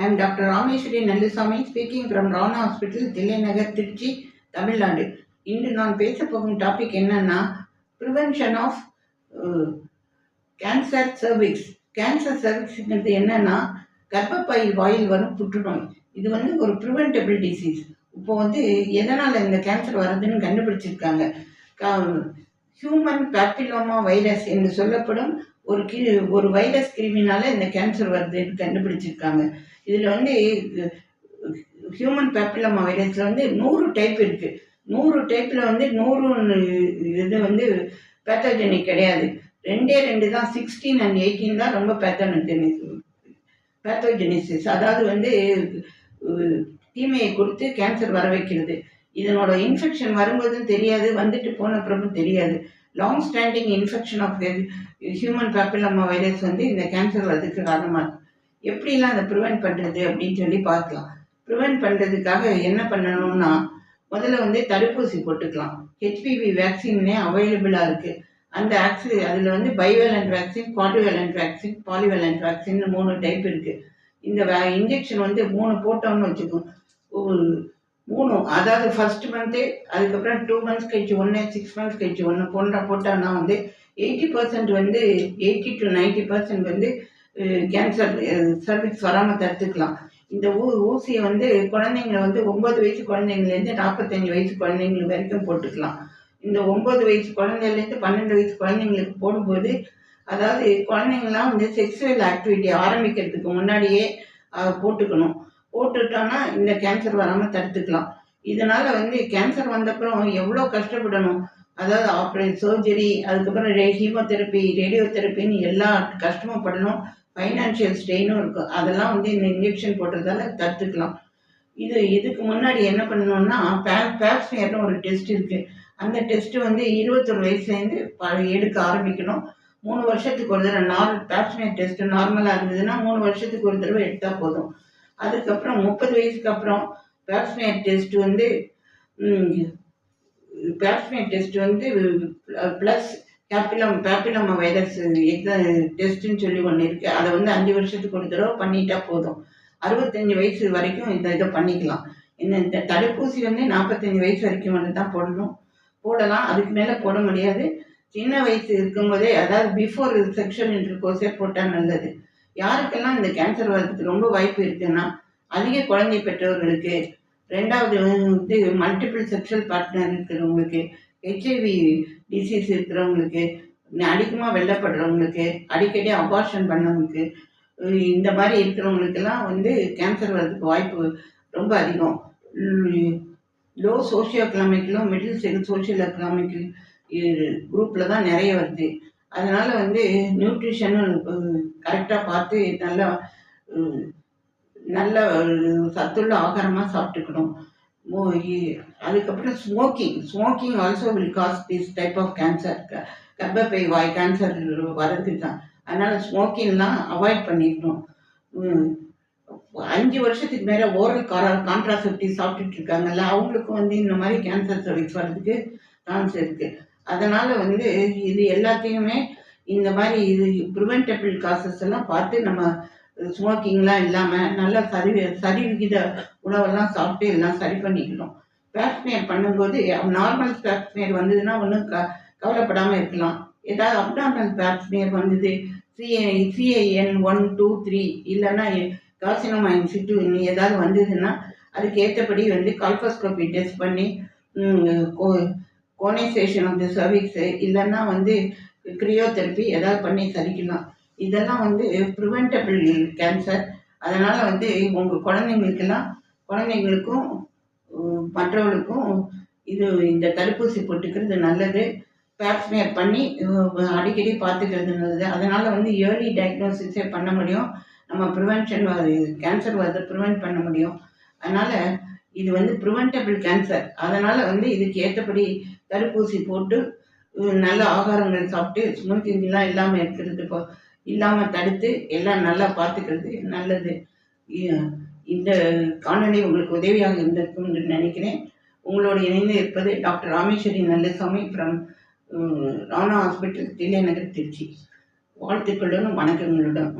I am Dr. Rameshwari speaking speaking from Rana Hospital, Thillai Nagar Trichy Tamil Nadu இன்று நான் பேச போகும் டாபிக் என்னன்னா prevention of cancer cervix cancer சர்விக்ஸ்ங்கிறது என்னன்னா கர்ப்பப்பை வாயில் வரும் புற்றுநோய். இது வந்து ஒரு ப்ரிவென்டபிள் டிசீஸ் இப்போ வந்து எதனால் இந்த கேன்சர் வருதுன்னு கண்டுபிடிச்சிருக்காங்க. ஹியூமன் பேப்பிலோமா வைரஸ் என்று சொல்லப்படும் ஒரு கி ஒரு வைரஸ் கிருமினால இந்த கேன்சர் வருதுன்னு கண்டுபிடிச்சிருக்காங்க. இதில் வந்து ஹியூமன் பேப்பிலமா வைரஸில் வந்து நூறு டைப் இருக்குது நூறு டைப்பில் வந்து நூறு இது வந்து பேத்தோஜெனிக் கிடையாது. ரெண்டே ரெண்டு தான் சிக்ஸ்டீன் அண்ட் எயிட்டீன் தான் ரொம்ப பேத்தோஜெனிக் பேத்தோஜெனிசிஸ் அதாவது வந்து தீமையை கொடுத்து கேன்சர் வர வைக்கிறது. இதனோட இன்ஃபெக்ஷன் வரும்போதும் தெரியாது வந்துட்டு போன அப்புறமும் தெரியாது. Long standing infection of human papilloma virus வந்து இந்த கேன்சர் வர்றதுக்கு காரணமாக இருக்கும் எப்படிலாம் அதை ப்ரிவெண்ட் பண்ணுறது அப்படின்னு சொல்லி பார்க்கலாம். ப்ரிவெண்ட் பண்ணுறதுக்காக என்ன பண்ணணும்னா முதல்ல வந்து தடுப்பூசி போட்டுக்கலாம். ஹெச்பிவி வேக்சின்னே அவைலபிளாக இருக்குது அந்த ஆக்சி அதில் வந்து bivalent vaccine quadrivalent vaccine polyvalent vaccine மூணு டைப் இருக்குது இந்த வே இன்ஜெக்ஷன் வந்து மூணு போட்டோம்னு வச்சுக்கோங்க மூணு. அதாவது ஃபர்ஸ்ட் மந்த்து அதுக்கப்புறம் டூ மந்த்ஸ் கழிச்சு ஒன்று சிக்ஸ் மந்த்ஸ் கழிச்சு ஒன்று போன்ற போட்டான்னா வந்து எயிட்டி பர்சன்ட் வந்து எயிட்டி டு நைன்ட்டி பர்சன்ட் வந்து கேன்சர் சர்வீஸ் வராமல் தடுத்துக்கலாம். இந்த ஊ ஊசியை வந்து குழந்தைங்கள வந்து ஒம்பது வயசு குழந்தைங்கலேருந்து நாற்பத்தஞ்சு வயசு குழந்தைங்கள வரைக்கும் போட்டுக்கலாம். இந்த ஒம்பது வயசு குழந்தைலேருந்து பன்னெண்டு வயசு குழந்தைங்களுக்கு போடும்போது அதாவது குழந்தைங்களாம் வந்து செக்ஸுவல் ஆக்டிவிட்டி ஆரம்பிக்கிறதுக்கு முன்னாடியே போட்டுக்கணும். போட்டுட்டோன்னா இந்த கேன்சர் வராமல் தடுத்துக்கலாம். இதனால் வந்து கேன்சர் வந்தப்புறம் எவ்வளோ கஷ்டப்படணும்? அதாவது ஆப்ரேட் சர்ஜரி அதுக்கப்புறம் ரே ஹீமோதெரப்பி ரேடியோ தெரப்பின்னு எல்லா கஷ்டமும் படணும். ஃபைனான்ஷியல் ஸ்ட்ரெயினும் இருக்கும். அதெல்லாம் வந்து இந்த இன்ஜெக்ஷன் போடுறதால தடுத்துக்கலாம். இது இதுக்கு முன்னாடி என்ன பண்ணணும்னா பே பேப்ஸ்மியர்னு ஒரு டெஸ்ட் இருக்குது அந்த டெஸ்ட்டு வந்து இருபத்தொரு வயசுலேருந்து எடுக்க ஆரம்பிக்கணும். மூணு வருஷத்துக்கு ஒரு தடவை நார்மல் பேப்ஸ்மியர் டெஸ்ட்டு நார்மலாக இருந்ததுன்னா மூணு வருஷத்துக்கு ஒரு தடவை எடுத்தால் போதும். அதுக்கப்புறம் முப்பது வயசுக்கு அப்புறம் பேப்ஸ்மியர் டெஸ்ட் வந்து பேப்ஸ்மியர் டெஸ்ட் வந்து ப்ளஸ் கேப்பிலம் பேப்பிலம் வைரஸ் எக்ஸாம் டெஸ்ட்டுன்னு சொல்லி ஒன்று இருக்குது அதை வந்து அஞ்சு வருஷத்துக்கு ஒரு தடவை பண்ணிட்டா போதும். அறுபத்தஞ்சு வயசு வரைக்கும் இந்த இதை பண்ணிக்கலாம். என்ன இந்த தடுப்பூசி வந்து நாற்பத்தஞ்சு வயசு வரைக்கும் வந்து தான் போடணும். போடலாம். அதுக்கு மேலே போட முடியாது. சின்ன வயசு இருக்கும்போதே அதாவது பிஃபோர் செக்ஷுவல் இன்டர்கோர்ஸே போட்டால் நல்லது. யாருக்கெல்லாம் இந்த கேன்சர் வர்றதுக்கு ரொம்ப வாய்ப்பு இருக்குன்னா அதிக குழந்தை பெற்றவர்களுக்கு ரெண்டாவது வந்து மல்டிபிள் செக்ஷுவல் பார்ட்னர் இருக்கிறவங்களுக்கு ஹெச்ஐவி டிசீஸ் இருக்கிறவங்களுக்கு அதிகமாக வெள்ளப்படுறவங்களுக்கு அடிக்கடி அபார்ஷன் பண்ணவங்களுக்கு இந்த மாதிரி இருக்கிறவங்களுக்கெல்லாம் வந்து கேன்சர் வர்றதுக்கு வாய்ப்பு ரொம்ப அதிகம். லோ சோஷியோ எக்கனாமிக்கிலும் மிடில் சோஷியல் எக்கனாமிக்கல் குரூப்பில் தான் நிறைய வருது. அதனால் வந்து நியூட்ரிஷனும் கரெக்டாக பார்த்து நல்லா நல்ல சத்துள்ள ஆகாரமாக சாப்பிட்டுக்கணும். அதுக்கப்புறம் smoking smoking also will cause this type of cancer கர்ப்பப்பை வாய் கேன்சர் வர்றது தான் அதனால் ஸ்மோக்கிங்லாம் அவாய்ட் பண்ணிடணும் அஞ்சு வருஷத்துக்கு மேலே ஓரல் காரா கான்ட்ராசெப்டிவ் சாப்பிட்டுட்டு இருக்காங்கல்ல அவங்களுக்கும் வந்து இந்த மாதிரி கேன்சர் சர்வீஸ் வர்றதுக்கு சான்ஸ் இருக்குது அதனால் வந்து இது எல்லாத்தையுமே இந்த மாதிரி இது ப்ரிவென்டபிள் காசஸ் எல்லாம் பார்த்து நம்ம ஸ்மோக்கிங்லாம் இல்லாமல் நல்லா சரி சரி விகித உணவெல்லாம் சாப்பிட்டு எல்லாம் சரி பண்ணிக்கணும். பேப்ஸ்மியர் பண்ணும்போது நார்மல் பேப்ஸ்மியர் வந்ததுன்னா ஒன்றும் க கவலைப்படாமல் இருக்கலாம். ஏதாவது அப்டாமல் பேப்ஸ்மியர் வந்தது CA CIN one two three இல்லைன்னா காசினோமைன் சிட்டு ஏதாவது வந்ததுன்னா அதுக்கு ஏற்றபடி வந்து கால்போஸ்கோபி டெஸ்ட் பண்ணி கோனைசேஷன் ஆஃப் தி சர்விக்ஸு இல்லைன்னா வந்து கிரியோதெரப்பி ஏதாவது பண்ணி சரிக்கலாம் இதெல்லாம் வந்து ப்ரிவென்டபிள் கேன்சர் அதனால் வந்து உங்கள் குழந்தைங்களுக்கெல்லாம் குழந்தைங்களுக்கும் மற்றவர்களுக்கும் இது இந்த தடுப்பூசி போட்டுக்கிறது நல்லது. பேப்ஸ்மியர் பண்ணி அடிக்கடி பார்த்துக்கிறது நல்லது. அதனால் வந்து இயர்லி டயக்னோசிஸே பண்ண முடியும். நம்ம ப்ரிவென்ஷன் கேன்சர் வரதை ப்ரிவென்ட் பண்ண முடியும். அதனால் இது வந்து ப்ரிவென்டபிள் கேன்சர் அதனால் வந்து இதுக்கு ஏற்றபடி தடுப்பூசி போட்டு நல்ல ஆகாரங்கள் சாப்பிட்டு ஸ்மோக்கிங்லாம் இல்லாமல் இருக்கிறது இப்போ இல்லாமல் தடுத்து எல்லாம் நல்லா பார்த்துக்கிறது நல்லது. இந்த காணொலி உங்களுக்கு உதவியாக இருந்திருக்கும் என்று நினைக்கிறேன். உங்களோடு இணைந்து இருப்பது doctor Rameshwari Nallasamy from Rana hospital Thillai Nagar Tiruchi. வாழ்த்துக்களுடன் வணக்கங்களுடன்.